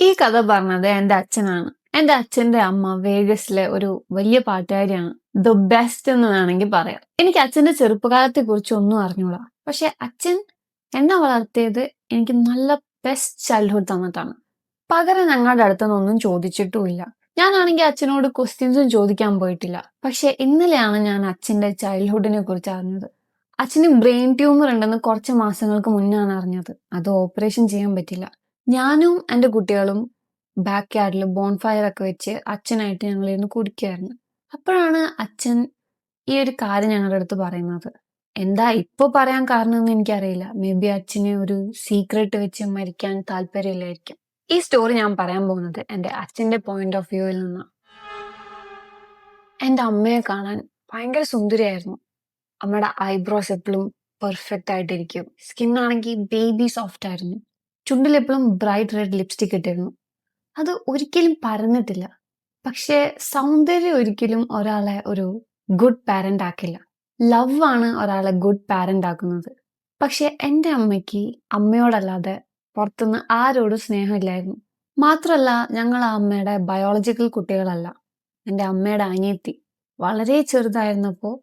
ഈ കഥ പറഞ്ഞത് എന്റെ അച്ഛനാണ്. എന്റെ അച്ഛന്റെ അമ്മ വേഗസിലെ ഒരു വലിയ പാട്ടുകാരിയാണ്. ദ ബെസ്റ്റ് എന്ന് വേണമെങ്കിൽ പറയാം. എനിക്ക് അച്ഛന്റെ ചെറുപ്പകാലത്തെ കുറിച്ച് ഒന്നും അറിഞ്ഞൂടാ. പക്ഷെ അച്ഛൻ എന്നെ വളർത്തിയത് എനിക്ക് നല്ല ബെസ്റ്റ് ചൈൽഡ്ഹുഡ് തന്നിട്ടാണ്. പകരം ഞങ്ങളുടെ അടുത്തുനിന്നൊന്നും ചോദിച്ചിട്ടുമില്ല. ഞാനാണെങ്കിൽ അച്ഛനോട് ക്വസ്റ്റ്യൻസും ചോദിക്കാൻ പോയിട്ടില്ല. പക്ഷെ ഇന്നലെയാണ് ഞാൻ അച്ഛന്റെ ചൈൽഡ്ഹുഡിനെ കുറിച്ച് അറിഞ്ഞത്. അച്ഛന് ബ്രെയിൻ ട്യൂമർ ഉണ്ടെന്ന് കുറച്ച് മാസങ്ങൾക്ക് മുന്നാണ് അറിഞ്ഞത്. അത് ഓപ്പറേഷൻ ചെയ്യാൻ പറ്റില്ല. ഞാനും എന്റെ കുട്ടികളും ബാക്ക് യാർഡിൽ ബോൺഫയർ ഒക്കെ വെച്ച് അച്ഛനായിട്ട് ഞങ്ങൾ ഇരുന്ന് കുടിക്കുകയായിരുന്നു അപ്പോഴാണ് അച്ഛൻ ഈ ഒരു കാര്യം ഞങ്ങളുടെ അടുത്ത് പറയുന്നത്. എന്താ ഇപ്പൊ പറയാൻ കാരണമെന്ന് എനിക്കറിയില്ല. മേ ബി അച്ഛന് ഒരു സീക്രട്ട് വെച്ച് മരിക്കാൻ താല്പര്യമില്ലായിരിക്കും. ഈ സ്റ്റോറി ഞാൻ പറയാൻ പോകുന്നത് എന്റെ അച്ഛന്റെ പോയിന്റ് ഓഫ് വ്യൂവിൽ നിന്നാണ് എന്റെ അമ്മയെ കാണാൻ ഭയങ്കര സുന്ദരിയായിരുന്നു. അമ്മയുടെ ഐബ്രോസ് എപ്പോഴും പെർഫെക്റ്റ് ആയിട്ടിരിക്കും. സ്കിൻ ആണെങ്കിൽ ബേബി സോഫ്റ്റ് ആയിരുന്നു. ചുണ്ടിൽ എപ്പോഴും ബ്രൈറ്റ് റെഡ് ലിപ്സ്റ്റിക് ഇട്ടിരുന്നു. അത് ഒരിക്കലും പരന്നിട്ടില്ല. പക്ഷേ സൗന്ദര്യം ഒരിക്കലും ഒരാളെ ഒരു ഗുഡ് പാരന്റ് ആക്കില്ല. ലവ് ആണ് ഒരാളെ ഗുഡ് പാരന്റ് ആക്കുന്നത്. പക്ഷെ എന്റെ അമ്മയ്ക്ക് അമ്മയോടല്ലാതെ പുറത്തുനിന്ന് ആരോടും സ്നേഹമില്ലായിരുന്നു. മാത്രമല്ല ഞങ്ങൾ ആ അമ്മയുടെ ബയോളജിക്കൽ കുട്ടികളല്ല. എന്റെ അമ്മയുടെ അനിയത്തി വളരെ ചെറുതായിരുന്നപ്പോൾ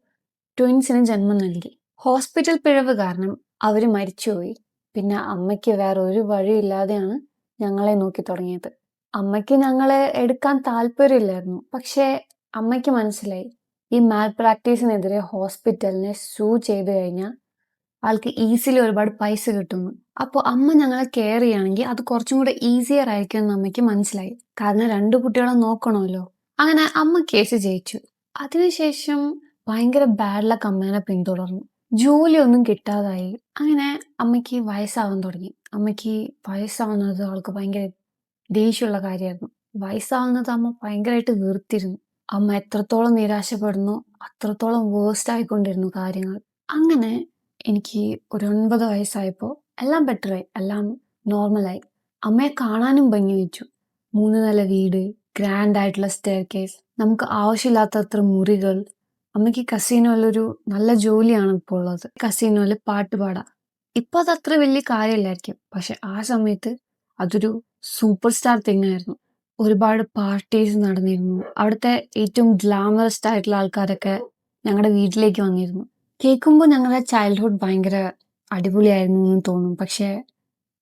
ട്വിൻസിന് ജന്മം നൽകി. ഹോസ്പിറ്റൽ പിഴവ് കാരണം അവർ മരിച്ചുപോയി. പിന്നെ അമ്മയ്ക്ക് വേറെ ഒരു വഴിയില്ലാതെയാണ് ഞങ്ങളെ നോക്കി തുടങ്ങിയത്. അമ്മയ്ക്ക് ഞങ്ങളെ എടുക്കാൻ താല്പര്യമില്ലായിരുന്നു. പക്ഷേ അമ്മയ്ക്ക് മനസ്സിലായി. ഈ മാൽ പ്രാക്ടീസിനെതിരെ ഹോസ്പിറ്റലിനെ സൂ ചെയ്തു കഴിഞ്ഞാൽ ആൾക്ക് ഈസിലി ഒരുപാട് പൈസ കിട്ടുന്നു. അപ്പോൾ അമ്മ ഞങ്ങളെ കെയർ ചെയ്യുകയാണെങ്കിൽ അത് കുറച്ചും കൂടെ ഈസിയർ ആയിരിക്കും എന്ന് അമ്മയ്ക്ക് മനസ്സിലായി. കാരണം രണ്ട് കുട്ടികളെ നോക്കണമല്ലോ. അങ്ങനെ അമ്മ കേസ് ജയിച്ചു. അതിനുശേഷം ഭയങ്കര ബാഡ് ലക്ക് അമ്മേനെ പിന്തുടർന്നു. ജോലിയൊന്നും കിട്ടാതായി. അങ്ങനെ അമ്മയ്ക്ക് വയസ്സാവാൻ തുടങ്ങി. അമ്മയ്ക്ക് വയസ്സാവുന്നത് അവൾക്ക് ഭയങ്കര ദേഷ്യമുള്ള കാര്യമായിരുന്നു. വയസ്സാവുന്നത് അമ്മ ഭയങ്കരമായിട്ട് വീർത്തിരുന്നു അമ്മ എത്രത്തോളം നിരാശപ്പെടുന്നു അത്രത്തോളം വേസ്റ്റ് ആയിക്കൊണ്ടിരുന്നു കാര്യങ്ങൾ. അങ്ങനെ എനിക്ക് ഒരു ഒൻപത് വയസ്സായപ്പോൾ എല്ലാം ബെറ്ററായി എല്ലാം നോർമലായി അമ്മയെ കാണാനും ഭംഗി വെച്ചു. മൂന്ന് നില വീട് ഗ്രാൻഡ് ആയിട്ടുള്ള സ്റ്റെയർ കേസ് നമുക്ക് ആവശ്യമില്ലാത്തത്ര മുറികൾ അമ്മയ്ക്ക് കസീനോയിലൊരു നല്ല ജോലിയാണ് ഇപ്പോൾ ഉള്ളത്. കസീനോയിൽ പാട്ട് പാടാം. ഇപ്പൊ അത് അത്ര വലിയ കാര്യമില്ലായിരിക്കും. പക്ഷെ ആ സമയത്ത് അതൊരു സൂപ്പർ സ്റ്റാർ തിങ് ആയിരുന്നു. ഒരുപാട് പാർട്ടീസ് നടന്നിരുന്നു. അവിടുത്തെ ഏറ്റവും ഗ്ലാമറസ്റ്റ് ആയിട്ടുള്ള ആൾക്കാരൊക്കെ ഞങ്ങളുടെ വീട്ടിലേക്ക് വന്നിരുന്നു. കേൾക്കുമ്പോൾ ഞങ്ങളുടെ ചൈൽഡ്ഹുഡ് ഭയങ്കര അടിപൊളിയായിരുന്നു എന്ന് തോന്നും. പക്ഷെ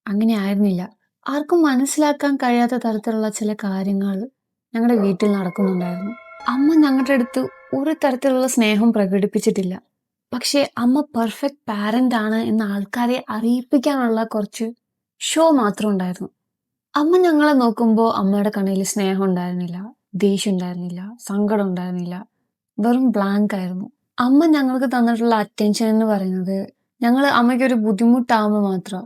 അങ്ങനെ ആയിരുന്നില്ല. ആർക്കും മനസ്സിലാക്കാൻ കഴിയാത്ത തരത്തിലുള്ള ചില കാര്യങ്ങൾ ഞങ്ങളുടെ വീട്ടിൽ നടക്കുന്നുണ്ടായിരുന്നു. അമ്മ ഞങ്ങളുടെ അടുത്ത് ഒരു തരത്തിലുള്ള സ്നേഹം പ്രകടിപ്പിച്ചിട്ടില്ല. പക്ഷേ അമ്മ പെർഫെക്റ്റ് പാരന്റ് ആണ് എന്ന ആൾക്കാരെ അറിയിപ്പിക്കാനുള്ള കുറച്ച് ഷോ മാത്രം ഉണ്ടായിരുന്നു. അമ്മ ഞങ്ങളെ നോക്കുമ്പോൾ അമ്മയുടെ കണ്ണിൽ സ്നേഹം ഉണ്ടായിരുന്നില്ല ദേഷ്യം ഉണ്ടായിരുന്നില്ല സങ്കടം ഉണ്ടായിരുന്നില്ല. വെറും ബ്ലാങ്ക് ആയിരുന്നു. അമ്മ ഞങ്ങൾക്ക് തന്നിട്ടുള്ള അറ്റൻഷൻ എന്ന് പറയുന്നത് ഞങ്ങൾ അമ്മയ്ക്ക് ഒരു ബുദ്ധിമുട്ടാകുമ്പോൾ മാത്രം.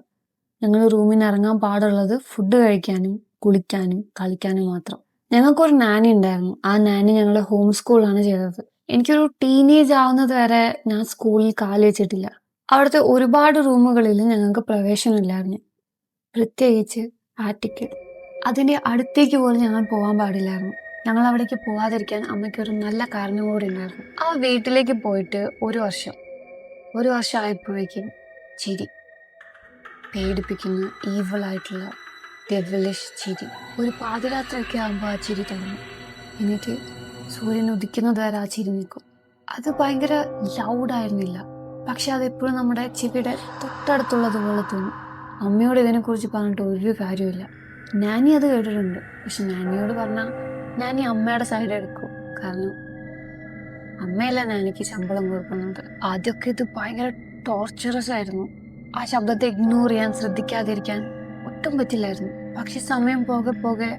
ഞങ്ങൾ റൂമിൽ ഇറങ്ങാൻ പാടുള്ളത് ഫുഡ് കഴിക്കാനും കുളിക്കാനും കളിക്കാനും മാത്രം. ഞങ്ങൾക്കൊരു നാനി ഉണ്ടായിരുന്നു. ആ നാനി ഞങ്ങൾ ഹോം സ്കൂളാണ് ചെയ്തത്. എനിക്കൊരു ടീനേജ് ആവുന്നത് വരെ ഞാൻ സ്കൂളിൽ കാൽ വെച്ചിട്ടില്ല. അവിടുത്തെ ഒരുപാട് റൂമുകളിൽ ഞങ്ങൾക്ക് പ്രവേശനമില്ലായിരുന്നു പ്രത്യേകിച്ച് ആറ്റിക്ക് അതിന്റെ അടുത്തേക്ക് പോലും ഞങ്ങൾ പോകാൻ പാടില്ലായിരുന്നു. ഞങ്ങൾ അവിടേക്ക് പോകാതിരിക്കാൻ അമ്മയ്ക്ക് ഒരു നല്ല കാരണം കൂടി ഉണ്ടായിരുന്നു. ആ വീട്ടിലേക്ക് പോയിട്ട് ഒരു വർഷം. ഒരു വർഷം ആയപ്പോഴേക്കും ചിരി. പേടിപ്പിക്കുന്ന ഈവൾ ആയിട്ടുള്ള ഡെവലിഷ് ചിരി. ഒരു പാതിരാത്രയൊക്കെ ആകുമ്പോൾ ആ ചിരി തുടങ്ങും. എന്നിട്ട് സൂര്യൻ ഉദിക്കുന്നത് വരെ ആ ചിരി നിൽക്കും. അത് ഭയങ്കര ലൗഡായിരുന്നില്ല പക്ഷെ അതെപ്പോഴും നമ്മുടെ ചെവിയുടെ തൊട്ടടുത്തുള്ളതുപോലെ തോന്നും. അമ്മയോട് ഇതിനെക്കുറിച്ച് പറഞ്ഞിട്ട് ഒരു കാര്യമില്ല നാനി അത് കേട്ടിട്ടുണ്ട്. പക്ഷെ നാനിയോട് പറഞ്ഞാൽ നാനി അമ്മയുടെ സൈഡ് എടുക്കും. കാരണം അമ്മയല്ല നാനിക്ക് ശമ്പളം കൊടുക്കുന്നത്. ആദ്യമൊക്കെ ഇത് ഭയങ്കര ടോർച്ചറസ് ആയിരുന്നു. ആ ശബ്ദത്തെ ഇഗ്നോർ ചെയ്യാൻ ശ്രദ്ധിക്കാതിരിക്കാൻ ഒട്ടും പറ്റില്ലായിരുന്നു. പക്ഷെ സമയം പോകെ പോകെ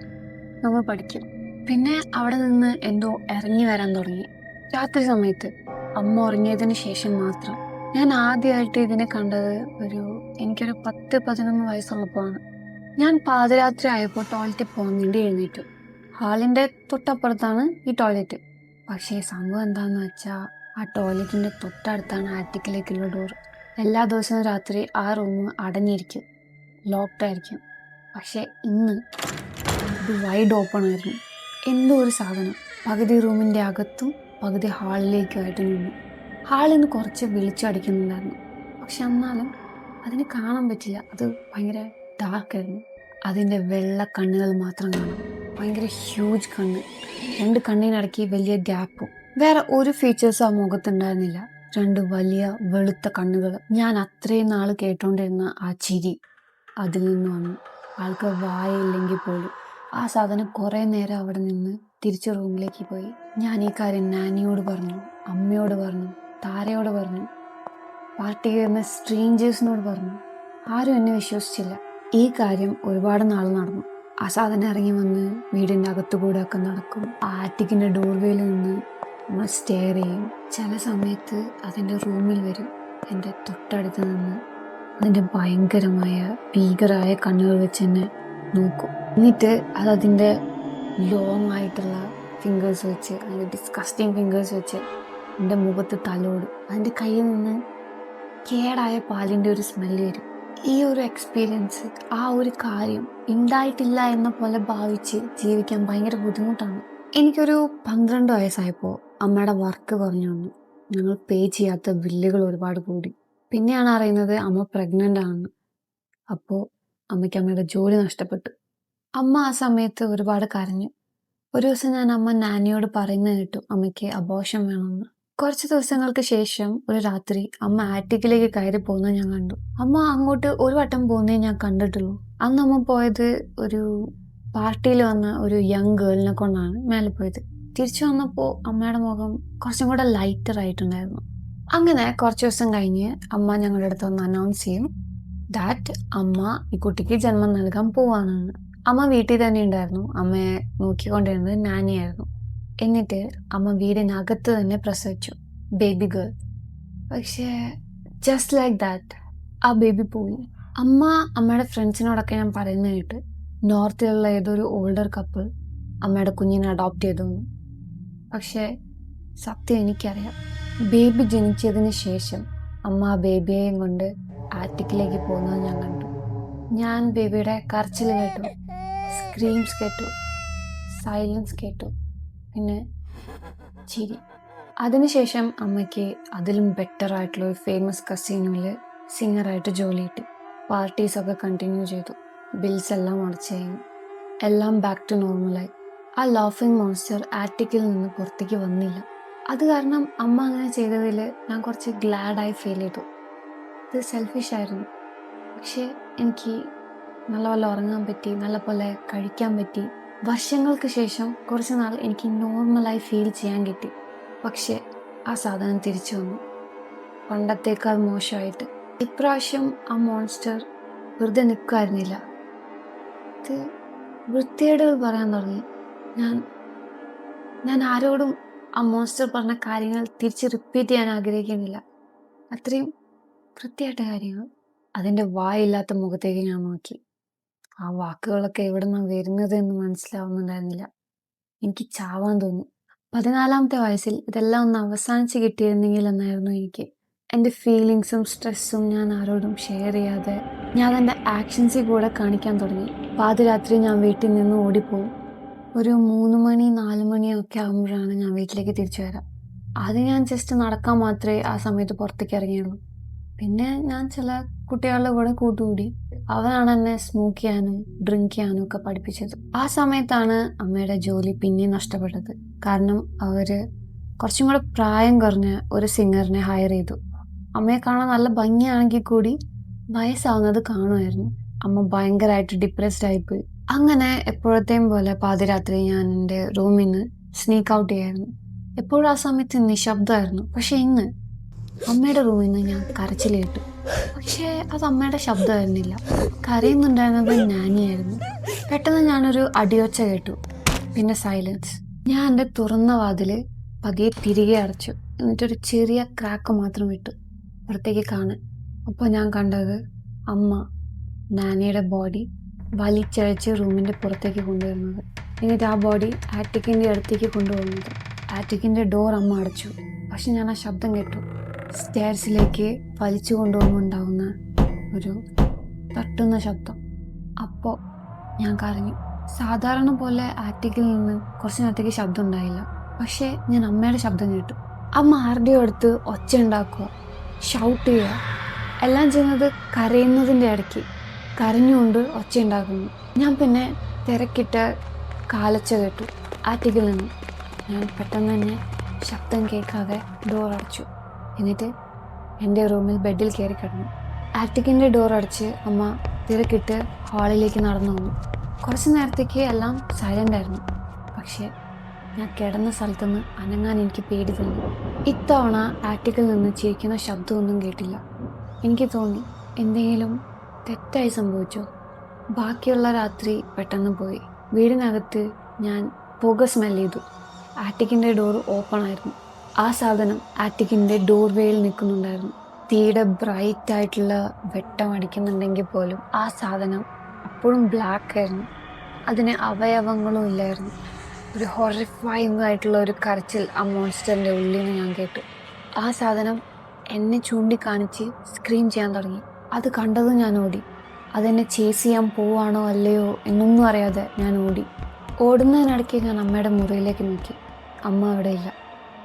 നമ്മൾ പഠിക്കും. പിന്നെ അവിടെ നിന്ന് എന്തോ ഇറങ്ങി വരാൻ തുടങ്ങി. രാത്രി സമയത്ത് അമ്മ ഉറങ്ങിയതിന് ശേഷം മാത്രം. ഞാൻ ആദ്യമായിട്ട് ഇതിനെ കണ്ടത് ഒരു എനിക്കൊരു പത്ത് പതിനൊന്ന് വയസ്സുള്ളപ്പോഴാണ്. ഞാൻ പാതിരാത്രി ആയപ്പോൾ ടോയ്ലറ്റിൽ പോകാൻ വേണ്ടി എഴുന്നേറ്റു. ഹാളിന്റെ തൊട്ടപ്പുറത്താണ് ഈ ടോയ്ലറ്റ് പക്ഷേ സംഭവം എന്താണെന്ന് വെച്ചാൽ ആ ടോയ്ലറ്റിന്റെ തൊട്ടടുത്താണ് ആറ്റിക്കിലേക്കുള്ള ഡോർ എല്ലാ ദിവസവും രാത്രി ആ റൂം അടഞ്ഞിരിക്കും. ലോക്ക്ഡ് ആയിരിക്കും. പക്ഷേ ഇന്ന് ഇത് വൈഡ് ഓപ്പൺ ആയിരുന്നു. എന്തോ ഒരു സാധനം. പകുതി റൂമിന്റെ അകത്തും പകുതി ഹാളിലേക്കുമായിട്ട് നിന്നു. ഹാളിൽ നിന്ന് കുറച്ച് വിളിച്ചടിക്കുന്നുണ്ടായിരുന്നു പക്ഷെ എന്നാലും അതിന് കാണാൻ പറ്റില്ല. അത് ഭയങ്കര ഡാർക്കായിരുന്നു അതിന്റെ വെള്ള കണ്ണുകൾ മാത്രം കാണാം. ഭയങ്കര ഹ്യൂജ് കണ്ണ്. രണ്ട് കണ്ണിനിടയ്ക്ക് വലിയ ഗ്യാപ്പും വേറെ ഒരു ഫീച്ചേഴ്സും ആ മുഖത്തുണ്ടായിരുന്നില്ല. രണ്ട് വലിയ വെളുത്ത കണ്ണുകൾ. ഞാൻ അത്രയും നാൾ കേട്ടോണ്ടിരുന്ന ആ ചിരി. അതിൽ നിന്ന് വന്നു. ആൾക്ക് വായയില്ലെങ്കിൽ പോലും. ആ സാധനം കുറേ നേരം അവിടെ നിന്ന് തിരിച്ച് റൂമിലേക്ക് പോയി. ഞാൻ ഈ കാര്യം നാനിയോട് പറഞ്ഞു അമ്മയോട് പറഞ്ഞു താരയോട് പറഞ്ഞു പാർട്ടി കയറുന്ന സ്ട്രേഞ്ചേഴ്സിനോട് പറഞ്ഞു. ആരും എന്നെ വിശ്വസിച്ചില്ല. ഈ കാര്യം ഒരുപാട് നാൾ നടന്നു. ആ സാധനം ഇറങ്ങി വന്ന് വീടിന്റെ അകത്തുകൂടെ ഒക്കെ നടക്കും. ആ ആറ്റിക്കിന്റെ ഡോർവേയിൽ നിന്ന് നമ്മൾ സ്റ്റെയർ ചെയ്യും. ചില സമയത്ത് അതിന്റെ റൂമിൽ വരും. എന്റെ തൊട്ടടുത്ത് നിന്ന് അതിന്റെ ഭയങ്കരമായ ഭീകരമായ കണ്ണുകൾ വെച്ച് എന്നെ നോക്കും. എന്നിട്ട് അത് അതിന്റെ ലോങ് ആയിട്ടുള്ള ഫിംഗേഴ്സ് വെച്ച് അതിന്റെ ഡിസ്കസ്റ്റിംഗ് ഫിംഗേഴ്സ് വെച്ച് എന്റെ മുഖത്ത് തലോടും. അതിന്റെ കയ്യിൽ നിന്ന് കേടായ പാലിന്റെ ഒരു സ്മെല്ല് വരും. ഈ ഒരു എക്സ്പീരിയൻസ് ആ ഒരു കാര്യം ഉണ്ടായിട്ടില്ല എന്ന പോലെ ഭാവിച്ച് ജീവിക്കാൻ ഭയങ്കര ബുദ്ധിമുട്ടാണ്. എനിക്കൊരു പന്ത്രണ്ട് വയസ്സായപ്പോൾ അമ്മയുടെ വർക്ക് കുറഞ്ഞു വന്നു. ഞങ്ങൾ പേ ചെയ്യാത്ത ബില്ലുകൾ ഒരുപാട് കൂടി. പിന്നെയാണ് അറിയുന്നത് അമ്മ പ്രഗ്നന്റ് ആണ്. അപ്പോൾ അമ്മയ്ക്ക് അമ്മയുടെ ജോലി നഷ്ടപ്പെട്ടു. അമ്മ ആ സമയത്ത് ഒരുപാട് കരഞ്ഞു. ഒരു ദിവസം ഞാൻ അമ്മ നാനിയോട് പറയുന്നത് കേട്ടു അമ്മയ്ക്ക് അബോഷം വേണമെന്ന്. കുറച്ച് ദിവസങ്ങൾക്ക് ശേഷം ഒരു രാത്രി അമ്മ ആറ്റിക്കിലേക്ക് കയറി പോകുന്നത് ഞാൻ കണ്ടു. അമ്മ അങ്ങോട്ട് ഒരു വട്ടം പോകുന്നേ ഞാൻ കണ്ടിട്ടുള്ളൂ. അന്ന് അമ്മ പോയത് ഒരു പാർട്ടിയിൽ വന്ന ഒരു യങ് ഗേളിനെ കൊണ്ടാണ് മേലെ പോയത്. തിരിച്ചു വന്നപ്പോൾ അമ്മയുടെ മുഖം കുറച്ചും കൂടെ ലൈറ്റർ ആയിട്ടുണ്ടായിരുന്നു. അങ്ങനെ കുറച്ച് ദിവസം കഴിഞ്ഞ് അമ്മ ഞങ്ങളുടെ അടുത്ത് ഒന്ന് അനൗൺസ് ചെയ്യും ദാറ്റ് അമ്മ ഈ കുട്ടിക്ക് ജന്മം നൽകാൻ പോവാണെന്ന്. അമ്മ വീട്ടിൽ തന്നെ ഉണ്ടായിരുന്നു. അമ്മയെ നോക്കിക്കൊണ്ടിരുന്നത് നാനിയായിരുന്നു. എന്നിട്ട് അമ്മ വീടിനകത്ത് തന്നെ പ്രസവിച്ചു. ബേബി ഗേൾ പക്ഷേ ജസ്റ്റ് ലൈക്ക് ദാറ്റ് ആ ബേബി പോയി. അമ്മ അമ്മയുടെ ഫ്രണ്ട്സിനോടൊക്കെ ഞാൻ പറയുന്നത് കേട്ട് നോർത്തിലുള്ള ഏതൊരു ഓൾഡർ കപ്പിൾ അമ്മയുടെ കുഞ്ഞിനെ അഡോപ്റ്റ് ചെയ്തു. പക്ഷേ സത്യം എനിക്കറിയാം. ബേബി ജനിച്ചതിന് ശേഷം അമ്മ ബേബിയെയും കൊണ്ട് ആറ്റിക്കിലേക്ക് പോകുന്നത് ഞാൻ കണ്ടു. ഞാൻ ബേബിയുടെ കരച്ചിൽ കേട്ടു സ്ക്രീംസ് കേട്ടു സൈലൻസ് കേട്ടു പിന്നെ ചിരി. അതിനുശേഷം അമ്മയ്ക്ക് അതിലും ബെറ്റർ ആയിട്ടുള്ള ഒരു ഫേമസ് കസീനോയിൽ സിംഗറായിട്ട് ജോലി കിട്ടി. പാർട്ടീസൊക്കെ കണ്ടിന്യൂ ചെയ്തു ബിൽസ് എല്ലാം അടച്ചു കഴിഞ്ഞു. എല്ലാം ബാക്ക് ടു നോർമലായി ആ ലോഫിംഗ് മോൺസ്റ്റർ ആറ്റിക്കിൽ നിന്ന് പുറത്തേക്ക് വന്നില്ല. അത് കാരണം അമ്മ അങ്ങനെ ചെയ്തതിൽ ഞാൻ കുറച്ച് ഗ്ലാഡായി ഫീൽ ചെയ്തു. ഇത് സെൽഫിഷ് ആയിരുന്നു. പക്ഷേ എനിക്ക് നല്ലപോലെ ഉറങ്ങാൻ പറ്റി നല്ലപോലെ കഴിക്കാൻ പറ്റി. വർഷങ്ങൾക്ക് ശേഷം കുറച്ച് നാൾ എനിക്ക് നോർമലായി ഫീൽ ചെയ്യാൻ കിട്ടി. പക്ഷേ ആ സാധനം തിരിച്ചു വന്നു. പണ്ടത്തേക്കാൾ മോശമായിട്ട്. ഇപ്രാവശ്യം ആ മോൺസ്റ്റർ വെറുതെ നിൽക്കുമായിരുന്നില്ല ഇത് വൃത്തിയേടുകൾ പറയാൻ തുടങ്ങി. ഞാൻ ഞാൻ ആരോടും ആ മോൺസ്റ്റർ പറഞ്ഞ കാര്യങ്ങൾ തിരിച്ച് റിപ്പീറ്റ് ചെയ്യാൻ ആഗ്രഹിക്കുന്നില്ല. അത്രയും വൃത്തിയായിട്ട കാര്യങ്ങൾ. അതിന്റെ വായില്ലാത്ത മുഖത്തേക്ക് ഞാൻ നോക്കി. ആ വാക്കുകളൊക്കെ എവിടെ നിന്നാണ് വരുന്നത് എന്ന് മനസ്സിലാവുന്നുണ്ടായിരുന്നില്ല. എനിക്ക് ചാവാൻ തോന്നി. പതിനാലാമത്തെ വയസ്സിൽ ഇതെല്ലാം ഒന്ന് അവസാനിച്ച് കിട്ടിയിരുന്നെങ്കിൽ എന്നായിരുന്നു എനിക്ക്. എന്റെ ഫീലിങ്സും സ്ട്രെസ്സും ഞാൻ ആരോടും ഷെയർ ചെയ്യാതെ ഞാൻ എന്റെ ആക്ഷൻസിൽ കൂടെ കാണിക്കാൻ തുടങ്ങി. പാതിരാത്രി ഞാൻ വീട്ടിൽ നിന്ന് ഓടിപ്പോവും. ഒരു മൂന്ന് മണി നാല് മണിയൊക്കെ ആകുമ്പോഴാണ് ഞാൻ വീട്ടിലേക്ക് തിരിച്ചു വരാം. അത് ഞാൻ ജസ്റ്റ് നടക്കാൻ മാത്രമേ ആ സമയത്ത് പുറത്തേക്ക് ഇറങ്ങിയുള്ളൂ. പിന്നെ ഞാൻ ചില കുട്ടികളുടെ കൂടെ കൂട്ടുകൂടി അവരാണ് എന്നെ സ്മോക്ക് ചെയ്യാനും ഡ്രിങ്ക് ചെയ്യാനും ഒക്കെ പഠിപ്പിച്ചത്. ആ സമയത്താണ് അമ്മയുടെ ജോലി പിന്നെയും നഷ്ടപ്പെട്ടത്. കാരണം അവർ കുറച്ചും കൂടെ പ്രായം കുറഞ്ഞ ഒരു സിംഗറിനെ ഹയർ ചെയ്തു. അമ്മയെ കാണാൻ നല്ല ഭംഗിയാണെങ്കിൽ കൂടി വയസ്സാവുന്നത് കാണുമായിരുന്നു. അമ്മ ഭയങ്കരമായിട്ട് ഡിപ്രസ്ഡ് ആയിപ്പോയി അങ്ങനെ എപ്പോഴത്തെയും പോലെ പാതിരാത്രി ഞാൻ എന്റെ റൂമിൽ നിന്ന് സ്നീക്ക് ഔട്ട് ചെയ്യായിരുന്നു. എപ്പോഴും ആ സമയത്ത് നിശബ്ദമായിരുന്നു പക്ഷെ ഇന്ന് അമ്മയുടെ റൂമിൽ നിന്ന് ഞാൻ കരച്ചിൽ കേട്ടു പക്ഷേ അത് അമ്മയുടെ ശബ്ദമായിരുന്നില്ല. കരയുന്നുണ്ടായിരുന്നത് നാനിയായിരുന്നു പെട്ടെന്ന് ഞാനൊരു അടിയൊച്ച കേട്ടു. പിന്നെ സൈലൻസ് ഞാൻ എന്റെ തുറന്ന വാതിൽ പതിയെ തിരികെ അടച്ചു. എന്നിട്ടൊരു ചെറിയ ക്രാക്ക് മാത്രം വിട്ടു പുറത്തേക്ക് കാണാൻ. അപ്പോൾ ഞാൻ കണ്ടത് അമ്മ നാനിയുടെ ബോഡി വലിച്ചഴച്ച് റൂമിന്റെ പുറത്തേക്ക് കൊണ്ടുവരുന്നത്. എന്നിട്ട് ആ ബോഡി ആറ്റിക്കിന്റെ അടുത്തേക്ക് കൊണ്ടുപോകുന്നത്. ആറ്റിക്കിന്റെ ഡോർ അമ്മ അടച്ചു. പക്ഷെ ഞാൻ ആ ശബ്ദം കേട്ടു. സ്റ്റേഴ്സിലേക്ക് വലിച്ചു കൊണ്ടുപോകുമ്പോണ്ടാവുന്ന ഒരു തട്ടുന്ന ശബ്ദം. അപ്പോൾ ഞാൻ കരഞ്ഞു. സാധാരണ പോലെ ആറ്റിക്കിൽ നിന്ന് കുറച്ച് നേരത്തേക്ക് ശബ്ദം ഉണ്ടായില്ല. പക്ഷേ ഞാൻ അമ്മയുടെ ശബ്ദം കേട്ടു. അമ്മ ആരുടെയോ അടുത്ത് ഒച്ച ഉണ്ടാക്കുക ഷൗട്ട് ചെയ്യുക എല്ലാം ചെയ്യുന്നത് കരയുന്നതിന്റെ ഇടയ്ക്ക്. കരഞ്ഞുകൊണ്ട് ഒച്ചയുണ്ടാക്കുന്നു. ഞാൻ പിന്നെ തിരക്കിട്ട് കാലച്ച കേട്ടു ആറ്റിക്കിൽ നിന്ന് ഞാൻ പെട്ടെന്ന് തന്നെ ശബ്ദം കേൾക്കാതെ ഡോർ അടച്ചു. എന്നിട്ട് എന്റെ റൂമിൽ ബെഡിൽ കയറി കിടന്നു. ആറ്റിക്കിന്റെ ഡോർ അടച്ച് അമ്മ തിരക്കിട്ട് ഹാളിലേക്ക് നടന്നു വന്നു. കുറച്ച് നേരത്തേക്ക് എല്ലാം സൈലന്റ് ആയിരുന്നു. പക്ഷേ ഞാൻ കിടന്ന സ്ഥലത്തുനിന്ന് അനങ്ങാൻ എനിക്ക് പേടി തോന്നി. ഇത്തവണ ആറ്റിക്കിൽ നിന്ന് ചിരിക്കുന്ന ശബ്ദമൊന്നും കേട്ടില്ല. എനിക്ക് തോന്നി എന്തെങ്കിലും തെറ്റായി സംഭവിച്ചു. ബാക്കിയുള്ള രാത്രി പെട്ടെന്ന് പോയി. വീടിനകത്ത് ഞാൻ പുക സ്മെൽ ചെയ്തു. ആറ്റിക്കിന്റെ ഡോർ ഓപ്പൺ ആയിരുന്നു. ആ സാധനം ആറ്റിക്കിന്റെ ഡോർ വേയിൽ നിൽക്കുന്നുണ്ടായിരുന്നു. തീയുടെ ബ്രൈറ്റ് ആയിട്ടുള്ള വെട്ടം അടിക്കുന്നുണ്ടെങ്കിൽ പോലും ആ സാധനം അപ്പോഴും ബ്ലാക്ക് ആയിരുന്നു. അതിന് അവയവങ്ങളും ഇല്ലായിരുന്നു. ഒരു ഹൊറിഫൈങ് ആയിട്ടുള്ള ഒരു കരച്ചിൽ ആ മോൺസ്റ്ററിന്റെ ഉള്ളിൽ നിന്ന് ഞാൻ കേട്ടു. ആ സാധനം എന്നെ ചൂണ്ടിക്കാണിച്ച് സ്ക്രീൻ ചെയ്യാൻ തുടങ്ങി. അത് കണ്ടത് ഞാൻ ഓടി. അതെന്നെ ചേസ് ചെയ്യാൻ പോവാണോ അല്ലയോ എന്നൊന്നും അറിയാതെ ഞാൻ ഓടി. ഓടുന്നതിനിടയ്ക്ക് ഞാൻ അമ്മയുടെ മുറിയിലേക്ക് നോക്കി. അമ്മ അവിടെ ഇല്ല.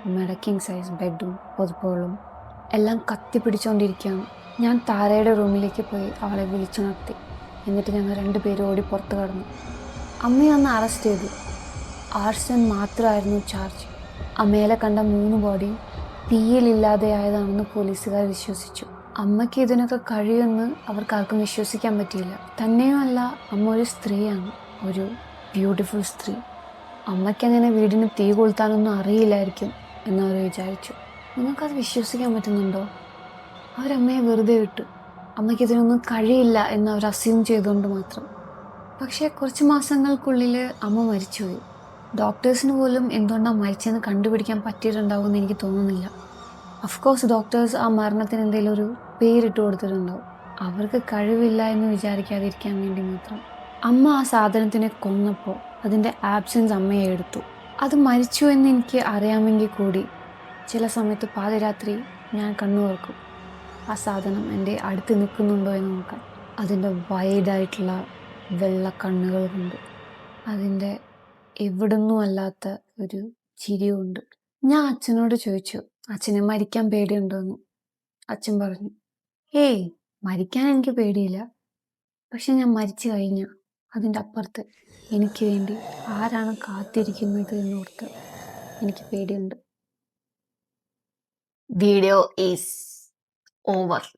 അമ്മയുടെ കിങ് സൈസ് ബെഡും പൊതുപോളും എല്ലാം കത്തി പിടിച്ചുകൊണ്ടിരിക്കുകയാണ് ഞാൻ താരയുടെ റൂമിലേക്ക് പോയി അവളെ വിളിച്ചുണർത്തി എന്നിട്ട് ഞങ്ങൾ രണ്ടുപേരും ഓടി പുറത്ത് കടന്നു. അമ്മയെ അന്ന് അറസ്റ്റ് ചെയ്തു. ആർസൻ മാത്രമായിരുന്നു ചാർജ് അമ്മയിലെ കണ്ട മൂന്ന് ബോഡിയും തീയിലില്ലാതെയായതാണെന്ന് പോലീസുകാർ വിശ്വസിച്ചു. അമ്മയ്ക്ക് ഇതിനൊക്കെ കഴിയുമെന്ന് അവർക്കാർക്കും വിശ്വസിക്കാൻ പറ്റിയില്ല. തന്നെയുമല്ല അമ്മ ഒരു സ്ത്രീയാണ് ഒരു ബ്യൂട്ടിഫുൾ സ്ത്രീ. അമ്മയ്ക്കങ്ങനെ വീടിന് തീ കൊളുത്താനൊന്നും അറിയില്ലായിരിക്കും എന്നവർ വിചാരിച്ചു. നിങ്ങൾക്കത് വിശ്വസിക്കാൻ പറ്റുന്നുണ്ടോ? അവരമ്മയെ വെറുതെ വിട്ടു. അമ്മയ്ക്ക് ഇതിനൊന്നും കഴിയില്ല എന്ന് അവർ അസ്യൂം ചെയ്തുകൊണ്ട് മാത്രം. പക്ഷേ കുറച്ച് മാസങ്ങൾക്കുള്ളിൽ അമ്മ മരിച്ചുപോയി. ഡോക്ടേഴ്സിന് പോലും എന്തുകൊണ്ടാണ് മരിച്ചതെന്ന് കണ്ടുപിടിക്കാൻ പറ്റിയിട്ടുണ്ടാവുമെന്ന് എനിക്ക് തോന്നുന്നില്ല. അഫ്കോഴ്സ് ഡോക്ടേഴ്സ് ആ മരണത്തിന് എന്തെങ്കിലും ഒരു പേരിട്ട് കൊടുത്തിട്ടുണ്ടാവും അവർക്ക് കഴിവില്ല എന്ന് വിചാരിക്കാതിരിക്കാൻ വേണ്ടി മാത്രം. അമ്മ ആ സാധനത്തിനെ കൊന്നപ്പോൾ അതിന്റെ ആബ്സെൻസ് അമ്മയെ എടുത്തു. അത് മരിച്ചു എന്ന് എനിക്ക് അറിയാമെങ്കിൽ കൂടി ചില സമയത്ത് പാതിരാത്രി ഞാൻ കണ്ണു തുറക്കും. ആ സാധനം എന്റെ അടുത്ത് നിൽക്കുന്നുണ്ടോ എന്ന് നോക്കാൻ. അതിന്റെ വൈഡായിട്ടുള്ള വെള്ള കണ്ണുകൾ കൊണ്ട്. അതിന്റെ എവിടുന്നും അല്ലാത്ത ഒരു ചിരിയുണ്ട്. ഞാൻ അച്ഛനോട് ചോദിച്ചു അച്ഛനെ മരിക്കാൻ പേടിയുണ്ടോന്ന് അച്ഛൻ പറഞ്ഞു. ഏയ് മരിക്കാൻ എനിക്ക് പേടിയില്ല. പക്ഷെ ഞാൻ മരിച്ചു കഴിഞ്ഞ. അതിന്റെ അപ്പുറത്ത് എനിക്ക് വേണ്ടി ആരാണ് കാത്തിരിക്കുന്നത് എന്നോർത്ത് എനിക്ക് പേടിയുണ്ട്. Video is over